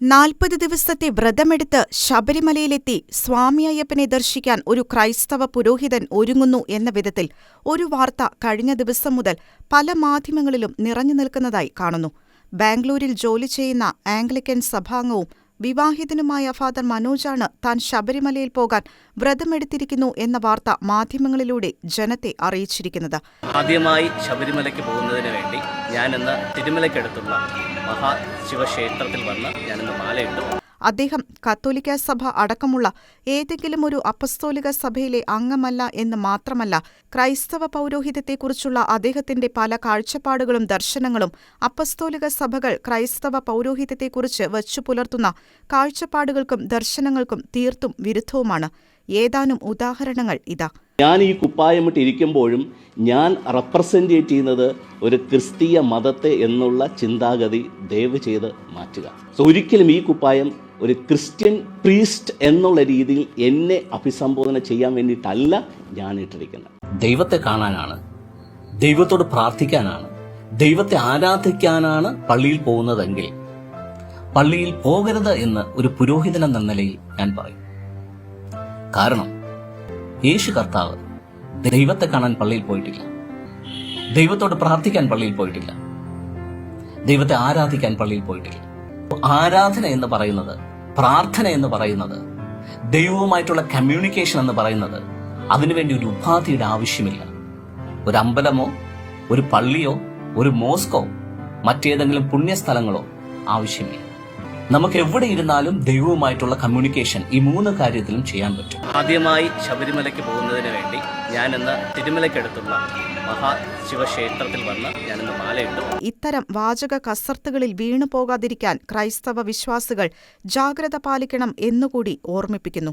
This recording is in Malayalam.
നാൽപ്പത് ദിവസത്തെ വ്രതമെടുത്ത് ശബരിമലയിലെത്തി സ്വാമി അയ്യപ്പനെ ദർശിക്കാൻ ഒരു ക്രൈസ്തവ പുരോഹിതൻ ഒരുങ്ങുന്നു എന്ന വിധത്തിൽ ഒരു വാർത്ത കഴിഞ്ഞ ദിവസം മുതൽ പല മാധ്യമങ്ങളിലും നിറഞ്ഞു നിൽക്കുന്നതായി കാണുന്നു. ബാംഗ്ലൂരിൽ ജോലി ചെയ്യുന്ന ആംഗ്ലിക്കൻ സഭാംഗവും വിവാഹിതനുമായ ഫാദർ മനോജാണ് താൻ ശബരിമലയിൽ പോകാൻ വ്രതമെടുത്തിരിക്കുന്നു എന്ന വാർത്ത മാധ്യമങ്ങളിലൂടെ ജനത്തെ അറിയിച്ചിരിക്കുന്നത്. ആദ്യമായി ശബരിമലയ്ക്ക് പോകുന്നതിന് വേണ്ടി ഞാനിന്ന് തിരുമലയ്ക്കടുത്തുള്ള മഹാ ശിവക്ഷേത്രത്തിൽ വന്ന് ഞാനിന്ന് മാലയിട്ടു അദ്ദേഹം കത്തോലിക്ക സഭ അടക്കമുള്ള ഏതെങ്കിലും ഒരു അപ്പസ്തോലിക സഭയിലെ അംഗമല്ല എന്ന് മാത്രമല്ല ക്രൈസ്തവ പൗരോഹിത്യത്തെക്കുറിച്ചുള്ള അദ്ദേഹത്തിന്റെ പല കാഴ്ചപ്പാടുകളും ദർശനങ്ങളും അപ്പസ്തോലിക സഭകൾ ക്രൈസ്തവ പൗരോഹിത്യത്തെക്കുറിച്ച് വച്ചു പുലർത്തുന്ന കാഴ്ചപ്പാടുകൾക്കും ദർശനങ്ങൾക്കും തീർത്തും വിരുദ്ധവുമാണ്. ഏതാനും ഉദാഹരണങ്ങൾ ഇതാ. ഞാൻ ഈ കുപ്പായമിട്ട് ഇരിക്കുമ്പോഴും ഞാൻ റെപ്രസെന്റേറ്റ് ചെയ്യുന്നത് ഒരു ക്രിസ്തീയ മതത്തെ എന്നുള്ള ചിന്താഗതി ദയവ് ചെയ്ത് മാറ്റുക. സോ ഒരിക്കലും ഈ കുപ്പായം ഒരു ക്രിസ്ത്യൻ പ്രീസ്റ്റ് എന്നുള്ള രീതിയിൽ എന്നെ അഭിസംബോധന ചെയ്യാൻ വേണ്ടിയിട്ടല്ല ഞാൻ ഇട്ടിരിക്കുന്നത്. ദൈവത്തെ കാണാനാണ് ദൈവത്തോട് പ്രാർത്ഥിക്കാനാണ് ദൈവത്തെ ആരാധിക്കാനാണ് പള്ളിയിൽ പോകുന്നതെങ്കിൽ പള്ളിയിൽ പോകരുത് എന്ന് ഒരു പുരോഹിതനെന്ന നിലയിൽ ഞാൻ പറയും. കാരണം യേശു കർത്താവ് ദൈവത്തെ കാണാൻ പള്ളിയിൽ പോയിട്ടില്ല. ദൈവത്തോട് പ്രാർത്ഥിക്കാൻ പള്ളിയിൽ പോയിട്ടില്ല. ദൈവത്തെ ആരാധിക്കാൻ പള്ളിയിൽ പോയിട്ടില്ല. ആരാധന എന്ന് പറയുന്നത് പ്രാർത്ഥന എന്ന് പറയുന്നത് ദൈവവുമായിട്ടുള്ള കമ്മ്യൂണിക്കേഷൻ എന്ന് പറയുന്നത് അതിനുവേണ്ടി ഒരു ഉപാധിയുടെ ആവശ്യമില്ല. ഒരു അമ്പലമോ ഒരു പള്ളിയോ ഒരു മോസ്കോ മറ്റേതെങ്കിലും പുണ്യസ്ഥലങ്ങളോ ആവശ്യമില്ല. നമുക്ക് എവിടെ ഇരുന്നാലും ദൈവവുമായിട്ടുള്ള കമ്മ്യൂണിക്കേഷൻ ഈ മൂന്ന് കാര്യത്തിലും ചെയ്യാൻ പറ്റും. ആദ്യമായി ശബരിമലയ്ക്ക് പോകുന്നതിന് വേണ്ടി ഞാൻ ഇന്ന് തിരുമലയ്ക്കടുത്തുള്ള മഹാ ശിവക്ഷേത്രത്തിൽ വന്ന് ഞാനിന്ന് മാലയിട്ടു. ഇത്തരം വാചക കസർത്തുകളിൽ വീണുപോകാതിരിക്കാൻ ക്രൈസ്തവ വിശ്വാസികൾ ജാഗ്രത പാലിക്കണം എന്നുകൂടി ഓർമ്മിപ്പിക്കുന്നു.